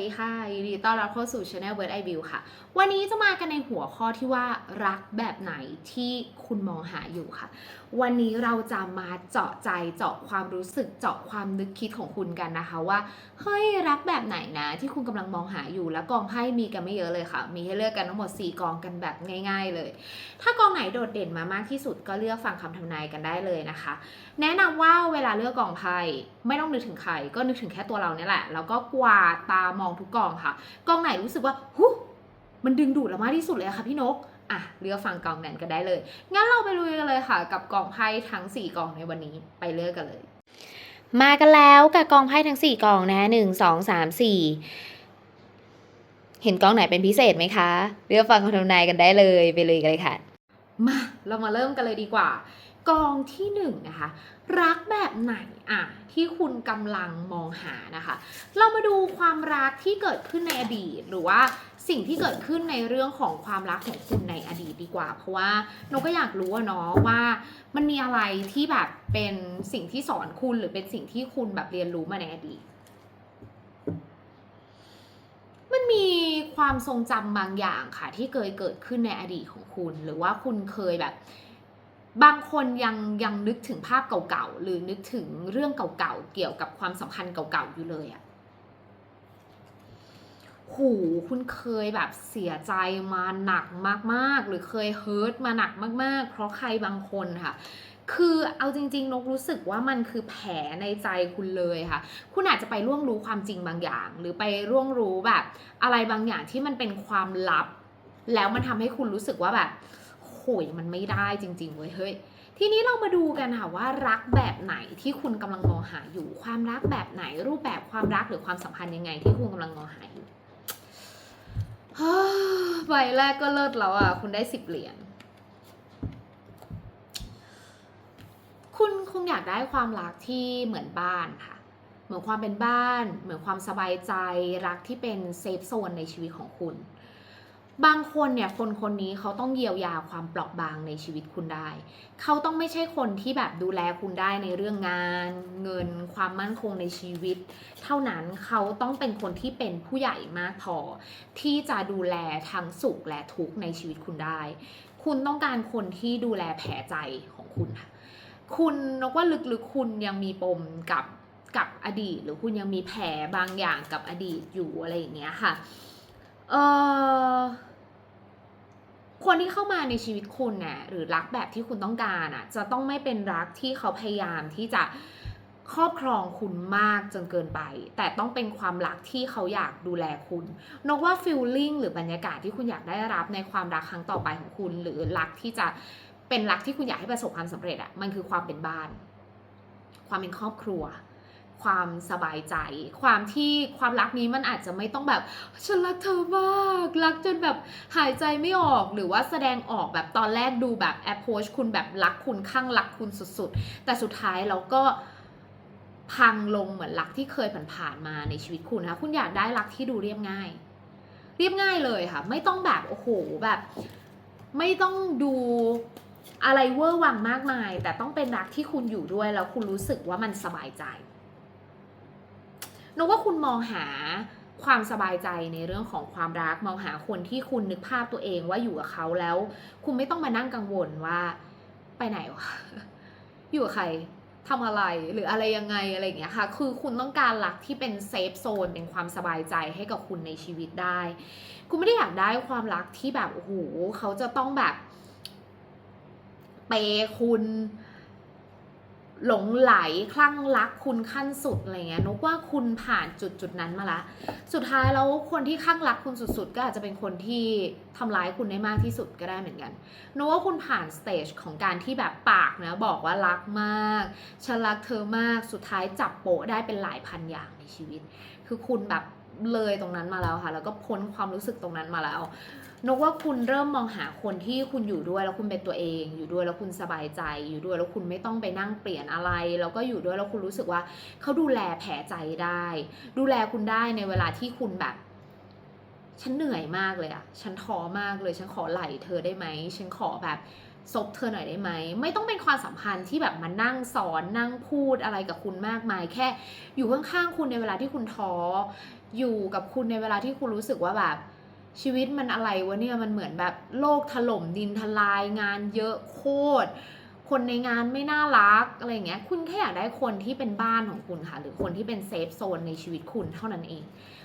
ดีค่ะยินดีต้อนรับเข้าสู่ Channel Word I View ค่ะ วันนี้จะมากันในหัวข้อที่ว่ารักแบบไหนที่คุณมองหาอยู่ค่ะ วันนี้เราจะมาเจาะใจเจาะความรู้สึกเจาะความนึกคิดของคุณกันนะคะว่าเฮ้ยรักแบบไหนนะ ที่คุณกำลังมองหาอยู่แล้วกองไพ่มีกันไม่เยอะเลยค่ะ มีให้เลือกกันทั้งหมด 4 กองกันแบบง่าย ๆ เลย ถ้ากองไหนโดดเด่นมามากที่สุดก็เลือกฟังคำทำนายกันได้เลยนะคะ แนะนำว่าเวลาเลือกกองไพ่ไม่ต้องนึกถึงใครก็นึกถึงแค่ตัวเราเนี่ยแหละแล้วก็กวาดตามองทุกกองค่ะ กองไหนรู้สึกว่าหุมันดึงดูดเรามากที่สุดเลยอะค่ะพี่นกอะเลือกฟังกองนั้นก็ได้เลย งั้นเราไปลุยกันเลยค่ะ กับกองไพ่ทั้ง 4กองในวันนี้ไปเลือกกันเลย มากันแล้วกับกองไพ่ทั้ง 4กองนะหนึ่งสองสามสี่เห็นกองไหนเป็นพิเศษไหมคะ เลือกฟังคำทำนายกันได้เลยไปเลยกันเลยค่ะ มาเรามาเริ่มกันเลยดีกว่า กองที่หนึ่งนะคะรักแบบไหนอะที่คุณกำลังมองหานะคะ เรามาดูความรักที่เกิดขึ้นในอดีต หรือว่าสิ่งที่เกิดขึ้นในเรื่องของความรักของคุณในอดีตดีกว่า เพราะว่านกก็อยากรู้อะเนาะว่ามันมีอะไรที่แบบเป็นสิ่งที่สอนคุณหรือเป็นสิ่งที่คุณแบบเรียนรู้มาในอดีต มันมีความทรงจำบางอย่างค่ะที่เคยเกิดขึ้นในอดีตของคุณ หรือว่าคุณเคยแบบ บางคนยังยังนึกถึงภาพเก่าๆ หรือนึกถึงเรื่องเก่าๆ เกี่ยวกับความสัมพันธ์เก่าๆ อยู่เลยอะหูคุณเคยแบบเสียใจมาหนักมากๆ หรือเคยเฮิร์ตมาหนักมากๆ เพราะใครบางคนค่ะ คือเอาจริงๆ นกรู้สึกว่ามันคือแผลในใจคุณเลยค่ะ คุณอาจจะไปร่วงรู้ความจริงบางอย่าง หรือไปร่วงรู้แบบ อะไรบางอย่างที่มันเป็นความลับ แล้วมันทำให้คุณรู้สึกว่าแบบ โหยมันไม่ได้จริงๆเว้ยเฮ้ยทีนี้เรามาดูกันค่ะว่ารักแบบไหนที่คุณกำลังมองหาอยู่ ความรักแบบไหนรูปแบบความรักหรือความสัมพันธ์ยังไง ที่คุณกำลังมองหาอยู่ใบแรกก็เลิศแล้วอะคุณได้สิบเหรียญคุณคงอยากได้ความรักที่เหมือนบ้านค่ะ เหมือนความเป็นบ้าน เหมือนความสบายใจรักที่เป็นเซฟโซนในชีวิตของคุณ บางคนเนี่ยคนคนนี้เขาต้องเยียวยาความเปราะบางในชีวิตคุณได้ เขาต้องไม่ใช่คนที่แบบดูแลคุณได้ในเรื่องงาน เงิน ความมั่นคงในชีวิต เท่านั้นเขาต้องเป็นคนที่เป็นผู้ใหญ่มากพอที่จะดูแลทั้งสุขและทุกข์ในชีวิตคุณได้ คุณต้องการคนที่ดูแลแผลใจของคุณค่ะคุณนกว่าลึกๆคุณยังมีปมกับกับอดีต หรือคุณยังมีแผลบางอย่างกับอดีตอยู่อะไรอย่างเงี้ยค่ะเออ คนที่เข้ามาในชีวิตคุณน่ะหรือรักแบบที่คุณต้องการอะจะต้องไม่เป็นรักที่เขาพยายามที่จะครอบครองคุณมากจนเกินไป แต่ต้องเป็นความรักที่เขาอยากดูแลคุณนกว่าฟิลลิ่งหรือบรรยากาศที่คุณอยากได้รับในความรักครั้งต่อไปของคุณ หรือรักที่จะเป็นรักที่คุณอยากให้ประสบความสำเร็จอะมันคือความเป็นบ้าน ความเป็นครอบครัว ความสบายใจ ความที่ความรักนี้มันอาจจะไม่ต้องแบบฉันรักเธอมากรักจนแบบหายใจไม่ออกหรือว่าแสดงออกแบบตอนแรกดูแบบ approach คุณแบบรักคุณข้างรักคุณสุดๆ แต่สุดท้ายเราก็พังลงเหมือนรักที่เคยผ่านๆมาในชีวิตคุณนะคุณอยากได้รักที่ดูเรียบง่าย เรียบง่ายเลยค่ะ ไม่ต้องแบบโอ้โหแบบ ไม่ต้องดูอะไรเวอร์วังมากมาย แต่ต้องเป็นรักที่คุณอยู่ด้วยแล้วคุณรู้สึกว่ามันสบายใจ นึกว่าคุณมองหาความสบายใจในเรื่องของความรักมองหาคนที่คุณนึกภาพตัวเองว่าอยู่กับเขาแล้ว คุณไม่ต้องมานั่งกังวลว่าไปไหนวะอยู่กับใครทำอะไรหรืออะไรยังไงอะไรอย่างเงี้ยค่ะ คือคุณต้องการรักที่เป็นเซฟโซนเป็นความสบายใจให้กับคุณในชีวิตได้ คุณไม่ได้อยากได้ความรักที่แบบโอ้โหเขาจะต้องแบบเปย์คุณ หลงไหลคลั่งรักคุณขั้นสุดอะไรเงี้ยนกว่าคุณผ่านจุดจุดนั้นมาละ สุดท้ายแล้วคนที่คลั่งรักคุณสุดๆ ก็อาจจะเป็นคนที่ทำร้ายคุณได้มากที่สุดก็ได้เหมือนกันนกว่าคุณผ่านสเตจของการที่แบบปากนะบอกว่ารักมากฉันรักเธอมากสุดท้ายจับโปะได้เป็นหลายพันอย่างในชีวิต คือคุณแบบ เลยตรงนั้นมาแล้วค่ะ แล้วก็พ้นความรู้สึกตรงนั้นมาแล้วนกว่าคุณเริ่มมองหาคนที่คุณอยู่ด้วยแล้วคุณเป็นตัวเอง อยู่ด้วยแล้วคุณสบายใจ อยู่ด้วยแล้วคุณไม่ต้องไปนั่งเปลี่ยนอะไร แล้วก็อยู่ด้วยแล้วคุณรู้สึกว่าเขาดูแลแผลใจได้ ดูแลคุณได้ในเวลาที่คุณแบบ ฉันเหนื่อยมากเลยอะฉันท้อมากเลย ฉันขอไหลเธอได้ไหม ฉันขอแบบซบเธอหน่อยได้ไหม ไม่ต้องเป็นความสัมพันธ์ที่แบบมานั่งสอนนั่งพูดอะไรกับคุณมากมาย แค่อยู่ข้างๆคุณในเวลาที่คุณท้อ อยู่กับคุณในเวลาที่คุณรู้สึกว่าแบบ ชีวิตมันอะไรวะเนี่ยมันเหมือนแบบโลกถล่มดินทลายงานเยอะโคตรคนในงานไม่น่ารักอะไรเงี้ย คุณแค่อยากได้คนที่เป็นบ้านของคุณค่ะ หรือคนที่เป็นเซฟโซนในชีวิตคุณเท่านั้นเอง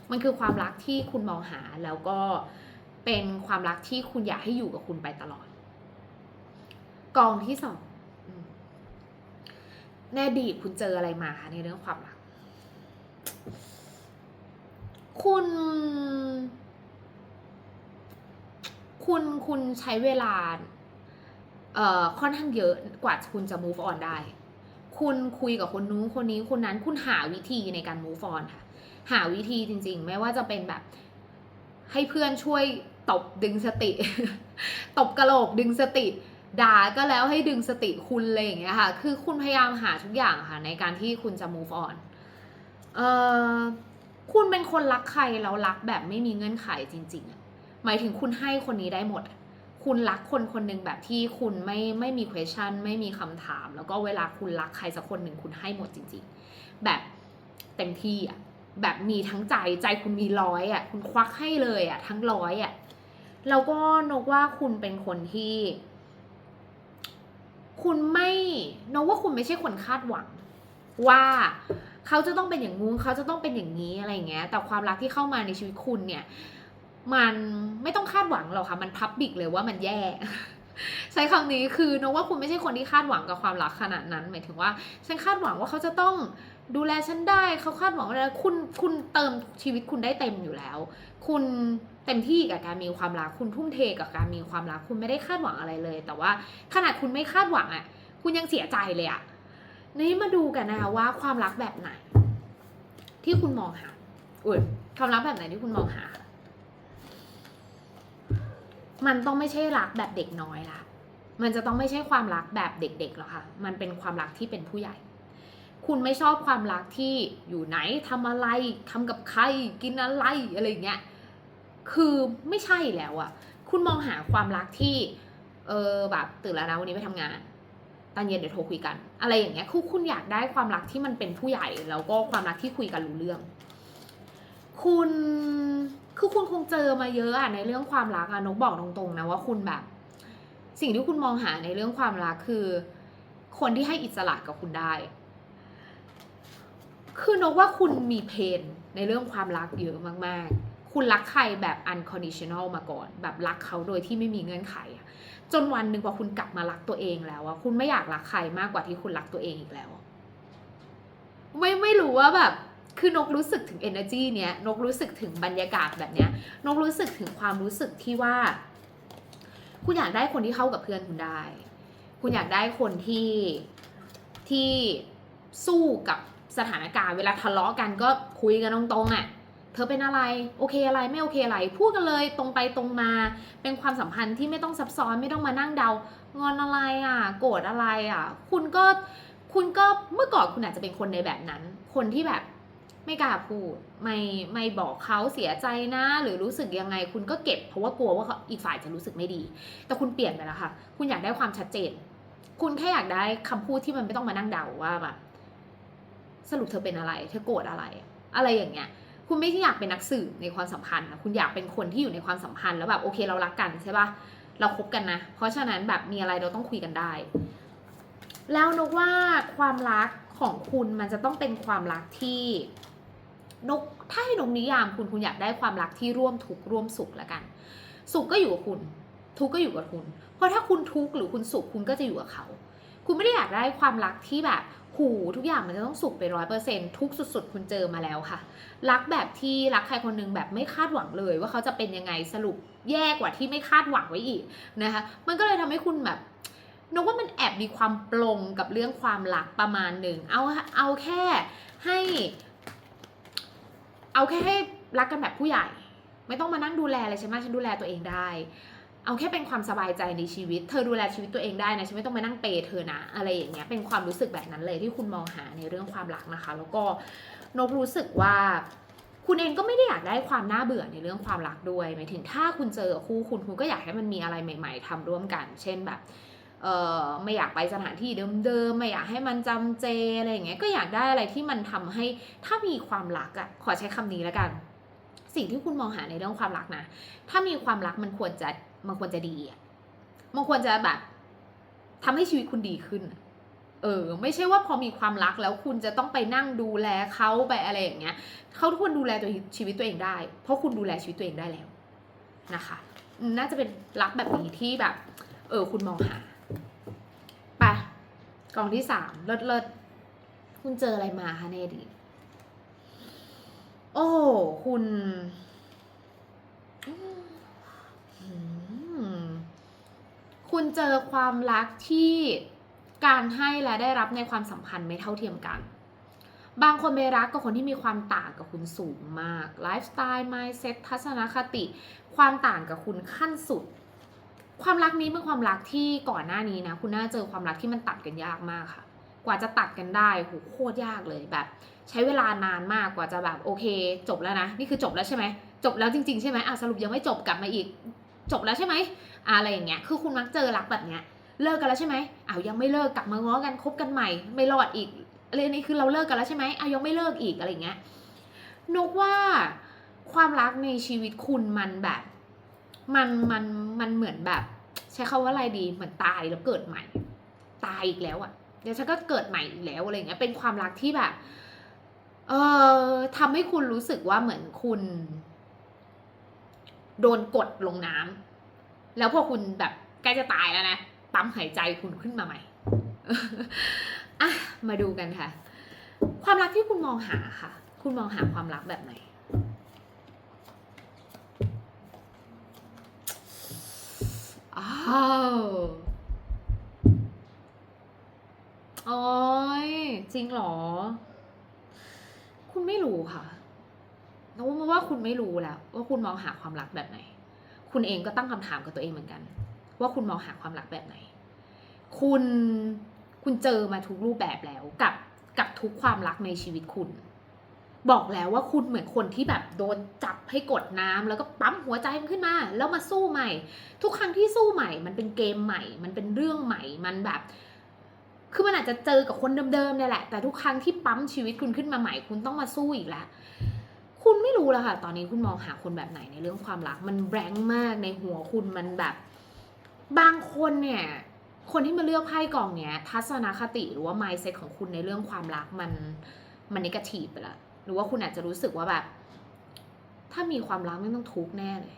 มันคือความรักที่คุณมองหาแล้วก็เป็นความรักที่คุณอยากให้อยู่กับคุณไปตลอด กองที่สองในอดีตคุณเจออะไรมาคะในเรื่องความรัก คุณ คุณคุณใช้เวลา เอ่อค่อนข้างเยอะกว่าคุณจะ move on ได้ คุณคุยกับคนนู้นคนนี้คนนั้นคุณหาวิธีในการ move on ค่ะ หาวิธีจริง ๆ ไม่ว่าจะเป็นแบบ ให้เพื่อนช่วยตบดึงสติ ตบกระโหลกดึงสติด่าก็แล้วให้ดึงสติคุณอะไรอย่างเงี้ยค่ะ คือคุณพยายามหาทุกอย่างค่ะ ในการที่คุณจะ move on เอ่อ คุณเป็นคนรักใครแล้วรักแบบไม่มีเงื่อนไขจริงๆอะหมายถึงคุณให้คนนี้ได้หมดอะคุณรักคนคนหนึ่งแบบที่คุณไม่ไม่มี question ไม่มีคำถาม แล้วก็เวลาคุณรักใครสักคนหนึ่งคุณให้หมดจริง ๆ แบบเต็มที่อะแบบมีทั้งใจใจคุณมีร้อยอะคุณควักให้เลยอะทั้งร้อยอะแล้วก็นกว่าคุณเป็นคนที่ คุณไม่นกว่าคุณไม่ใช่คนคาดหวังว่า เขาจะต้องเป็นอย่างงู้นเขาจะต้องเป็นอย่างนี้อะไรอย่างเงี้ย แต่ความรักที่เข้ามาในชีวิตคุณเนี่ย มันไม่ต้องคาดหวังหรอกค่ะมันพับบิกเลยว่ามันแย่ ใช้คำนี้คือนกว่าคุณไม่ใช่คนที่คาดหวังกับความรักขนาดนั้น หมายถึงว่า ฉันคาดหวังว่าเขาจะต้องดูแลฉันได้เขาคาดหวังว่าคุณคุณเติมชีวิตคุณได้เต็มอยู่แล้ว คุณเต็มที่กับการมีความรักคุณทุ่มเทกับการมีความรักคุณไม่ได้คาดหวังอะไรเลย แต่ว่าขนาดคุณไม่คาดหวังอะ คุณยังเสียใจเลยอะ นี่มาดูกันนะคะว่าความรักแบบไหน ที่คุณมองหาอุ้ยความรักแบบไหนที่คุณมองหา มันต้องไม่ใช่รักแบบเด็กน้อยละมันจะต้องไม่ใช่ความรักแบบเด็กๆหรอกค่ะ มันเป็นความรักที่เป็นผู้ใหญ่ คุณไม่ชอบความรักที่อยู่ไหนทำอะไรทำกับใครกินอะไรอะไรอย่างเงี้ย คือไม่ใช่แล้วอะคุณมองหาความรักที่ เออแบบตื่นแล้วนะวันนี้ไปทำงาน ตอนเย็นเดี๋ยวโทรคุยกัน อะไรอย่างเงี้ยคือคุณอยากได้ความรักที่มันเป็นผู้ใหญ่ แล้วก็ความรักที่คุยกันรู้เรื่อง คุณคือคุณคงเจอมาเยอะอะในเรื่องความรักอะนกบอกตรงๆนะว่าคุณแบบ สิ่งที่คุณมองหาในเรื่องความรักคือ คนที่ให้อิสระกับคุณได้ คือนกว่าคุณมีเพนในเรื่องความรักเยอะมากๆ คุณรักใครแบบ unconditional มาก่อน แบบรักเขาโดยที่ไม่มีเงื่อนไขอะ จนวันหนึ่งพอคุณกลับมารักตัวเองแล้วอะคุณไม่อยากรักใครมากกว่าที่คุณรักตัวเองอีกแล้ว ไม่ไม่รู้ว่าแบบ คือนกรู้สึกถึง energy เนี้ยนกรู้สึกถึงบรรยากาศแบบเนี้ยนกรู้สึกถึงความรู้สึกที่ว่า คุณอยากได้คนที่เข้ากับเพื่อนคุณได้ คุณอยากได้คนที่ที่สู้กับสถานการณ์เวลาทะเลาะกันก็คุยกันตรงๆอะ่ะ เธอเป็นอะไร โอเคอะไรไม่โอเคอะไร พูดกันเลยตรงไปตรงมา เป็นความสัมพันธ์ที่ไม่ต้องซับซ้อนไม่ต้องมานั่งเดางอนอะไรอะ โกรธอะไรอะ คุณก็คุณก็เมื่อก่อนคุณอาจจะเป็นคนในแบบนั้น คนที่แบบไม่กล้าพูดไม่ไม่บอกเขาเสียใจนะ หรือรู้สึกยังไง คุณก็เก็บเพราะว่ากลัวว่าเขาอีกฝ่ายจะรู้สึกไม่ดี แต่คุณเปลี่ยนไปแล้วค่ะ คุณอยากได้ความชัดเจน คุณแค่อยากได้คำพูดที่มันไม่ต้องมานั่งเดาว่าแบบสรุปเธอเป็นอะไร เธอโกรธอะไร อะไรอย่างเงี้ย คุณไม่ได้อยากเป็นนักสืบในความสัมพันธ์นะคุณอยากเป็นคนที่อยู่ในความสัมพันธ์แล้วแบบโอเคเรารักกันใช่ปะเราคบกันนะ เพราะฉะนั้นแบบมีอะไรเราต้องคุยกันได้ แล้วนกว่าความรักของคุณมันจะต้องเป็นความรักที่นกถ้าให้นกนิยามคุณคุณอยากได้ความรักที่ร่วมทุกข์ร่วมสุขล้วกัน สุขก็อยู่กับคุณ ทุกข์ก็อยู่กับคุณ เพราะถ้าคุณทุกข์หรือคุณสุขคุณก็จะอยู่กับเขา คุณไม่ได้อยากได้ความรักที่แบบ หูทุกอย่างมันจะต้องสุขไปร้อยเปอร์เซ็นทุกสุดๆ คุณเจอมาแล้วค่ะ รักแบบที่รักใครคนหนึงแบบไม่คาดหวังเลยว่าเขาจะเป็นยังไงสรุปแย่กว่าที่ไม่คาดหวังไว้อีกนะคะ มันก็เลยทำให้คุณแบบนกว่ามันแอบมีความปลงกับเรื่องความรักประมาณหนึ่งเอาเอาแค่ให้ เอาแค่ให้รักกันแบบผู้ใหญ่ ไม่ต้องมานั่งดูแลอะไรฉันมากฉันดูแลตัวเองได้ เอาแค่เป็นความสบายใจในชีวิต เธอดูแลชีวิตตัวเองได้นะฉันไม่ต้องมานั่งเปย์เธอนะอะไรอย่างเงี้ยเป็นความรู้สึกแบบนั้นเลยที่คุณมองหาในเรื่องความรักนะคะ แล้วก็นกรู้สึกว่า คุณเองก็ไม่ได้อยากได้ความน่าเบื่อในเรื่องความรักด้วยหมายถึงถ้าคุณเจอคู่คุณคุณก็อยากให้มันมีอะไรใหม่ ๆทำร่วมกัน เช่นแบบเออไม่อยากไปสถานที่เดิมๆไม่อยากให้มันจำเจอะไรอย่างเงี้ยก็อยากได้อะไรที่มันทำให้ถ้ามีความรักอะขอใช้คำนี้แล้วกัน สิ่งที่คุณมองหาในเรื่องความรักนะ ถ้ามีความรักมันควรจะ มันควรจะดีอะมันควรจะแบบทำให้ชีวิตคุณดีขึ้น เออ ไม่ใช่ว่าพอมีความรักแล้วคุณจะต้องไปนั่งดูแลเขาไปอะไรอย่างเงี้ยเขาทุกคนดูแลตัวชีวิตตัวเองได้ เพราะคุณดูแลชีวิตตัวเองได้แล้วนะคะ น่าจะเป็นรักแบบนี้ที่แบบ เออ คุณมองหาไปกองที่สามเลิศเลิศคุณเจออะไรมาคะในอดีตโอ้คุณ อืม คุณเจอความรักที่การให้และได้รับในความสัมพันธ์ไม่เท่าเทียมกัน บางคนไปรักกับคนที่มีความต่างกับคุณสูงมาก ไลฟ์สไตล์ mindset ทัศนคติ ความต่างกับคุณขั้นสุด ความรักนี้เป็นความรักที่ก่อนหน้านี้นะ คุณน่าเจอความรักที่มันตัดกันยากมากค่ะ กว่าจะตัดกันได้โหโคตรยากเลยแบบ ใช้เวลานานมากกว่าจะแบบโอเค จบแล้วนะ นี่คือจบแล้วใช่ไหมจบแล้วจริงๆใช่ไหมอะสรุปยังไม่จบกลับมาอีก จบแล้วใช่ไหมอะไรอย่างเงี้ยคือคุณมักเจอรักแบบเนี้ยเลิกกันแล้วใช่ไหมอ้าวยังไม่เลิกกลับมาง้อกันคบกันใหม่ ไม่รอดอีกอะไรนี่คือเราเลิกกันแล้วใช่ไหมอ้าวยังไม่เลิกอีกอะไรอย่างเงี้ยนกว่าความรักในชีวิตคุณมันแบบ มันมันมันเหมือนแบบ ใช้คาว่าอะไรดีเหมือนตายแล้วเกิดใหม่ ตายอีกแล้วอะ่ะเดี๋ยวฉันก็เกิดใหม่อีกแล้วอะไรเงี้ยเป็นความรักที่แบบ เออทำให้คุณรู้สึกว่าเหมือนคุณ โดนกดลงน้ำแล้วพอคุณแบบใกล้จะตายแล้วนะปั๊มหายใจคุณขึ้นมาใหม่อะมาดูกันค่ะ ความรักที่คุณมองหาค่ะ คุณมองหาความรักแบบไหนอ้าวโอ้ยจริงเหรอ คุณไม่รู้ค่ะ นกว่าคุณไม่รู้แล้วว่าคุณมองหาความรักแบบไหน คุณเองก็ตั้งคำถามกับตัวเองเหมือนกัน ว่าคุณมองหาความรักแบบไหน คุณคุณเจอมาทุกรูปแบบแล้วกับกับทุกความรักในชีวิตคุณ บอกแล้วว่าคุณเหมือนคนที่แบบโดนจับให้กดน้ำแล้วก็ปั๊มหัวใจมันขึ้นมา แล้วมาสู้ใหม่ ทุกครั้งที่สู้ใหม่ มันเป็นเกมใหม่ มันเป็นเรื่องใหม่มันแบบคือมันอาจจะเจอกับคนเดิมๆเนี่ยแหละ แต่ทุกครั้งที่ปั๊มชีวิตคุณขึ้นมาใหม่ คุณต้องมาสู้อีกแล้ว คุณไม่รู้แล้วค่ะ ตอนนี้คุณมองหาคนแบบไหนในเรื่องความรัก มันแบงค์มากในหัวคุณมันแบบ บางคนเนี่ย คนที่มาเลือกไพ่กองเนี้ย ทัศนคติหรือว่า mindset ของคุณในเรื่องความรักมันมันนิกาทีฟไปละ หรือว่าคุณอาจจะรู้สึกว่าแบบ ถ้ามีความรักไม่ต้องทุกข์แน่เลย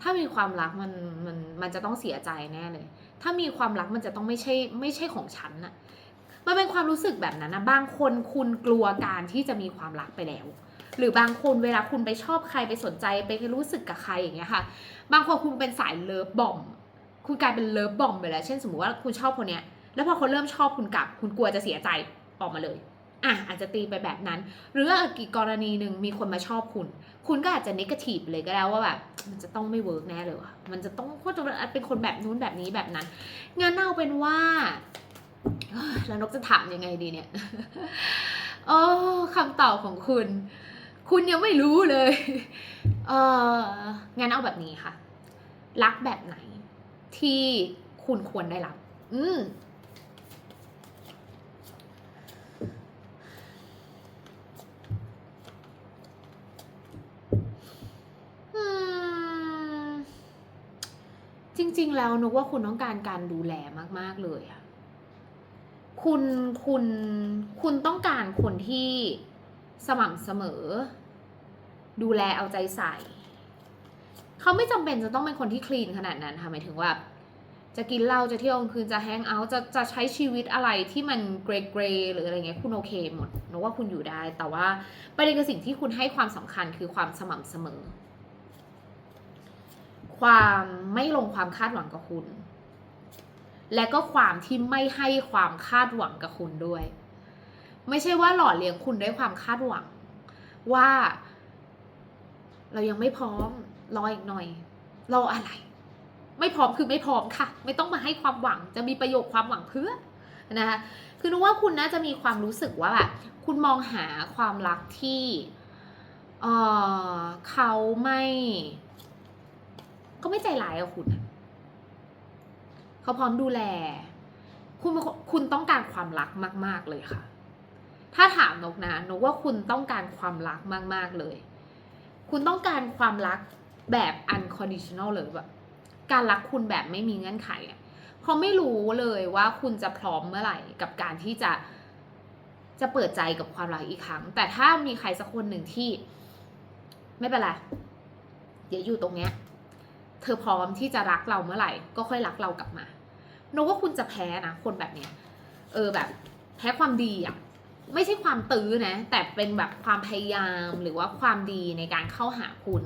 ถ้ามีความรักมันมันมันจะต้องเสียใจแน่เลย ถ้ามีความรักมันจะต้องไม่ใช่ ไม่ใช่ของฉันน่ะ มันเป็นความรู้สึกแบบนั้นนะบางคนคุณกลัวการที่จะมีความรักไปแล้ว หรือบางคนเวลาคุณไปชอบใครไปสนใจไปรู้สึกกับใครอย่างเงี้ยค่ะ บางคนคุณเป็นสายเลิฟบอม คุณกลายเป็นเลิฟบอมไปแล้ว เช่นสมมติว่าคุณชอบคนเนี้ย แล้วพอคนเริ่มชอบคุณกลับ คุณกลัวจะเสียใจออกมาเลยอะอาจจะตีไปแบบนั้น หรือว่าอีกกรณีหนึ่งมีคนมาชอบคุณ คุณก็อาจจะนิเกทีฟเลยก็ได้ว่าแบบ มันจะต้องไม่เวิร์กแน่เลยว่ะมันจะต้องโคตรเป็นคนแบบนู้นแบบนี้แบบนั้นงั้นเอาเป็นว่าแล้วนกจะถามยังไงดีเนี่ยโอ้คำตอบของคุณ คุณยังไม่รู้เลย เอองั้นเอาแบบนี้ค่ะ รักแบบไหน ที่คุณควรได้รับ อืมจริง ๆ แล้วนึกว่าคุณต้องการการดูแลมาก ๆ เลยอะคุณ คุณ คุณต้องการคนที่สม่ำเสมอ ดูแลเอาใจใส่ เขาไม่จำเป็นจะต้องเป็นคนที่คลีนขนาดนั้นค่ะหมายถึงว่า จะกินเหล้าจะเที่ยวกลางคืนจะแฮงเอาท์จะจะใช้ชีวิตอะไรที่มันเกรเกรหรืออะไรเงี้ยคุณโอเคหมดนึกว่าคุณอยู่ได้ แต่ว่าประเด็นคือสิ่งที่คุณให้ความสำคัญคือความสม่ำเสมอ ความไม่ลงความคาดหวังกับคุณ และก็ความที่ไม่ให้ความคาดหวังกับคุณด้วย ไม่ใช่ว่าหล่อเลี้ยงคุณด้วยความคาดหวังว่า เรายังไม่พร้อมรออีกหน่อยรออะไร ไม่พร้อมคือไม่พร้อมค่ะ ไม่ต้องมาให้ความหวังจะมีประโยคความหวังเพื่อนะคะคือนึกว่าคุณน่าจะมีความรู้สึกว่าแบบคุณมองหาความรักที่เออเขาไม่เขาไม่ใจร้ายกับคุณเขาพร้อมดูแล คุณคนคุณต้องการความรักมาก ๆเลยค่ะ ถ้าถามนกนะนกว่าคุณต้องการความรักมาก ๆเลย คุณต้องการความรักแบบ unconditional เลยแบบการรักคุณแบบไม่มีเงื่อนไขอะเพราะไม่รู้เลยว่าคุณจะพร้อมเมื่อไหร่กับการที่จะจะเปิดใจกับความรักอีกครั้ง แต่ถ้ามีใครสักคนหนึ่งที่ ไม่เป็นไรเดี๋ยวอยู่ตรงเนี้ย เธอพร้อมที่จะรักเราเมื่อไหร่ ก็ค่อยรักเรากลับมาโนว่าคุณจะแพ้นะคนแบบเนี้ย เออแบบแพ้ความดีอะ ไม่ใช่ความตื้อนะ แต่เป็นแบบความพยายามหรือว่าความดีในการเข้าหาคุณ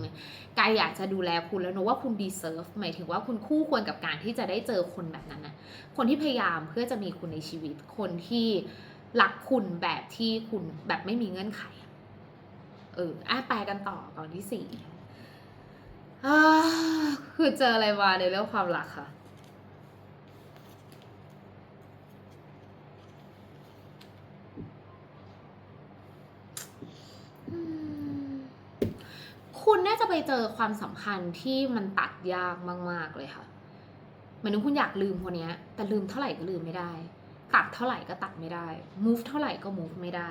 กายอยากจะดูแลคุณแล้วโนว่าคุณดีเซิร์ฟหมายถึงว่าคุณคู่ควรกับการที่จะได้เจอคนแบบนั้นนะคนที่พยายามเพื่อจะมีคุณในชีวิต คนที่รักคุณแบบที่คุณแบบไม่มีเงื่อนไข เอออะไปกันต่อตอนที่สี่คือเจออะไรมาในเรื่องความรักค่ะ คุณน่าจะไปเจอความสัมพันธ์ที่มันตัดยากมาก ๆ เลยค่ะเหมือนคุณอยากลืมคนเนี้ยแต่ลืมเท่าไหร่ก็ลืมไม่ได้ ตัดเท่าไหร่ก็ตัดไม่ได้ move เท่าไหร่ก็ move ไม่ได้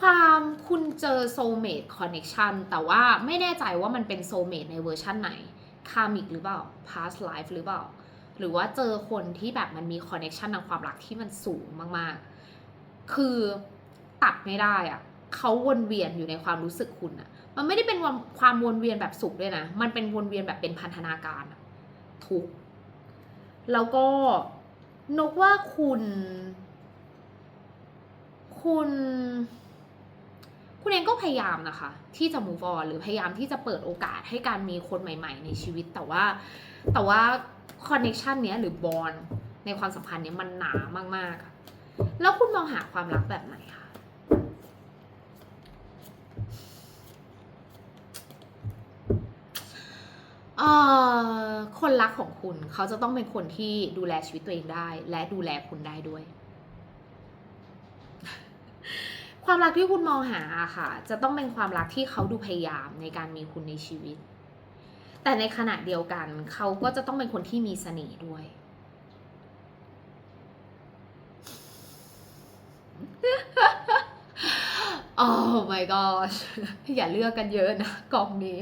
ความคุณเจอ soulmate connection แต่ว่าไม่แน่ใจว่ามันเป็น soulmate ในเวอร์ชั่นไหน karmic หรือเปล่า past life หรือเปล่า หรือว่าเจอคนที่แบบมันมี connection ทางความรักที่มันสูงมาก ๆ คือตัดไม่ได้อะเขาวนเวียนอยู่ในความรู้สึกคุณอะ มันไม่ได้เป็นความวนเวียนแบบสุขด้วยนะ มันเป็นวนเวียนแบบเป็นพันธนาการทุกแล้วก็นกว่าคุณ คุณ คุณเองก็พยายามนะคะ ที่จะ move on หรือพยายามที่จะเปิดโอกาสให้การมีคนใหม่ ๆ ในชีวิต แต่ว่า แต่ว่า connection เนี้ยหรือ bond ในความสัมพันธ์เนี้ยมันหนามากๆ แล้วคุณมองหาความรักแบบไหนคะ เอ่อคนรักของคุณเขาจะต้องเป็นคนที่ดูแลชีวิตตัวเองได้ และดูแลคุณได้ด้วย ความรักที่คุณมองหาค่ะ จะต้องเป็นความรักที่เขาดูพยายามในการมีคุณในชีวิต แต่ในขณะเดียวกัน เขาก็จะต้องเป็นคนที่มีเสน่ห์ด้วยโอ้ my gosh อย่าเลือกกันเยอะนะกล่องนี้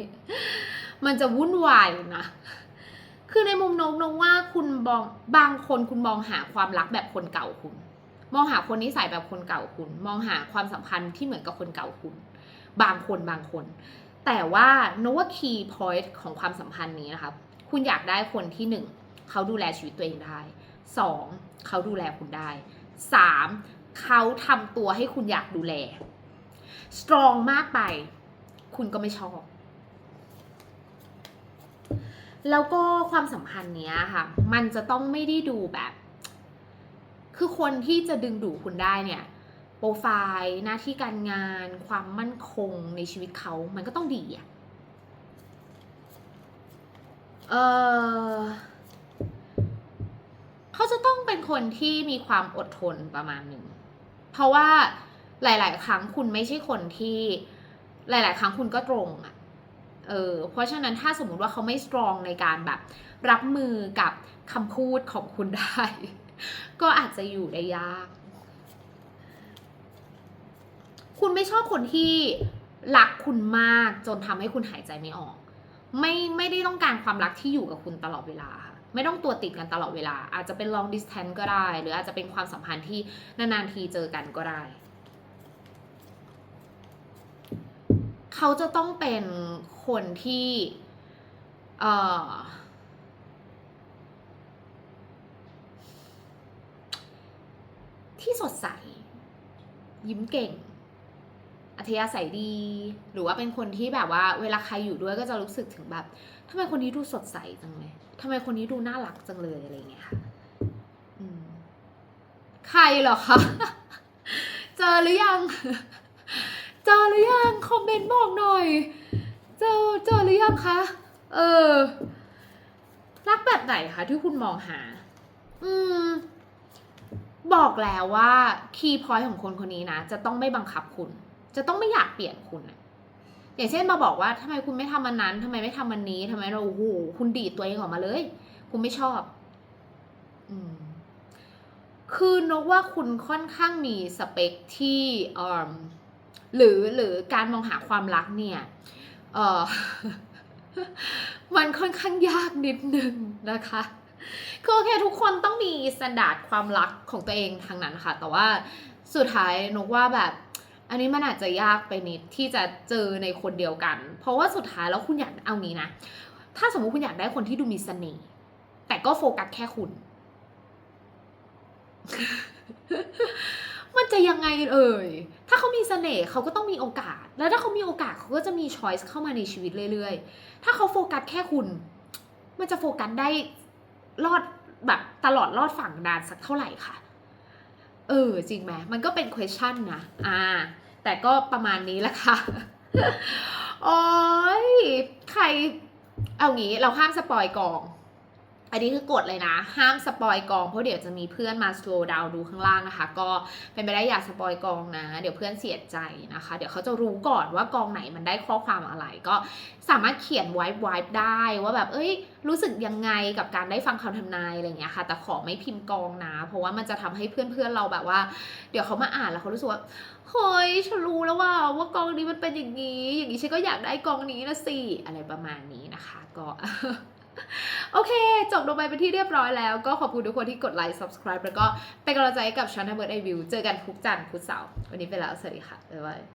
มันจะวุ่นวายนะ คือในมุมนกนกว่าคุณมองบางคนคุณมองหาความรักแบบคนเก่าคุณ มองหาคนนิสัยแบบคนเก่าคุณ มองหาความสัมพันธ์ที่เหมือนกับคนเก่าคุณ บางคนบางคน แต่ว่าโนว่า key point ของความสัมพันธ์นี้นะครับคุณอยากได้คนที่หนึ่งเขาดูแลชีวิตตัวเองได้สองเขาดูแลคุณได้สามเขาทำตัวให้คุณอยากดูแล strong มากไป คุณก็ไม่ชอบ แล้วก็ความสัมพันธ์เนี้ยค่ะ มันจะต้องไม่ได้ดูแบบ คือคนที่จะดึงดูดคุณได้เนี่ย โปรไฟล์หน้าที่การงาน ความมั่นคงในชีวิตเขามันก็ต้องดีอะเออเขาจะต้องเป็นคนที่มีความอดทนประมาณหนึ่ง เพราะว่าหลาย ๆ ครั้งคุณไม่ใช่คนที่ หลาย ๆ ครั้งคุณก็ตรงอะ เออเพราะฉะนั้นถ้าสมมติว่าเขาไม่สตรองในการแบบรับมือกับคำพูดของคุณได้ ก็อาจจะอยู่ได้ยาก คุณไม่ชอบคนที่รักคุณมากจนทำให้คุณหายใจไม่ออก ไม่ไม่ได้ต้องการความรักที่อยู่กับคุณตลอดเวลาค่ะไม่ต้องตัวติดกันตลอดเวลา อาจจะเป็น long distance ก็ได้ หรืออาจจะเป็นความสัมพันธ์ที่นานๆทีเจอกันก็ได้ เขาจะต้องเป็นคนที่เอ่อที่สดใส ยิ้มเก่ง อัธยาศัยดี หรือว่าเป็นคนที่แบบว่า เวลาใครอยู่ด้วยก็จะรู้สึกถึงแบบทำไมคนนี้ดูสดใสจังเลยทำไมคนนี้ดูน่ารักจังเลยอะไรเงี้ยค่ะใครเหรอคะ เจอหรือยัง เจอหรือยังคอมเมนต์บอกหน่อย เจอเจอหรือยังคะ เออ รักแบบไหนคะที่คุณมองหา อืม บอกแล้วว่าคีย์พอยต์ของคนคนนี้นะจะต้องไม่บังคับคุณ จะต้องไม่อยากเปลี่ยนคุณอะอย่างเช่นมาบอกว่าทำไมคุณไม่ทำอันนั้นทำไมไม่ทำอันนี้ทำไมเราโอ้โหคุณดีดตัวเองออกมาเลย คุณไม่ชอบ อืมคือนกว่าคุณค่อนข้างมีสเปคที่อ่ หรือหรือการมองหาความรักเนี่ยเออมันค่อนข้างยากนิดนึงนะคะคือโอเคทุกคนต้องมีสแตนดาร์ดความรักของตัวเองทางนั้นค่ะ แต่ว่าสุดท้ายนกว่าแบบอันนี้มันอาจจะยากไปนิดที่จะเจอในคนเดียวกัน เพราะว่าสุดท้ายแล้วคุณอยากเอางี้นะ ถ้าสมมติคุณอยากได้คนที่ดูมีเสน่ห์แต่ก็โฟกัสแค่คุณ มันจะยังไงเอ่ย ถ้าเขามีเสน่ห์เขาก็ต้องมีโอกาส แล้วถ้าเขามีโอกาสเขาก็จะมีช้อยส์เข้ามาในชีวิตเรื่อยๆ ถ้าเขาโฟกัสแค่คุณ มันจะโฟกัสได้รอดแบบตลอดรอดฝั่งนานสักเท่าไหร่คะเออ จริงไหมมันก็เป็น question นะ อ่า แต่ก็ประมาณนี้แหละค่ะ โอ้ยใคร เอางี้เราห้ามสปอยกอง อันนี้คือกฎเลยนะ ห้ามสปอยกองเพราะเดี๋ยวจะมีเพื่อนมา slow down ดูข้างล่างนะคะ ก็เป็นไปได้อย่าสปอยกองนะ เดี๋ยวเพื่อนเสียใจนะคะ เดี๋ยวเขาจะรู้ก่อนว่ากองไหนมันได้ข้อความอะไรก็สามารถเขียนไว้ไวได้ว่าแบบเอ้ย รู้สึกยังไงกับการได้ฟังคำทำนายอะไรอย่างเงี้ยค่ะ แต่ขอไม่พิมพ์กองนะ เพราะว่ามันจะทำให้เพื่อนๆเราแบบว่า เดี๋ยวเขามาอ่านแล้วเขารู้สึกว่าเฮ้ยฉันรู้แล้วว่าว่ากองนี้มันเป็นอย่างนี้ อย่างนี้ฉันก็อยากได้กองนี้นะสิอะไรประมาณนี้นะคะ ก็ โอเค จบลงไปเป็นที่เรียบร้อยแล้ว ก็ขอบคุณทุกคนที่กดไลค์ subscribe แล้วก็เป็นกำลังใจให้กับช a น e l เบิร์ดไอวิวเจอกันทุกจันทร์พุธเสาร์วันนี้ไปแล้ว สวัสดีค่ะ บ๊ายบาย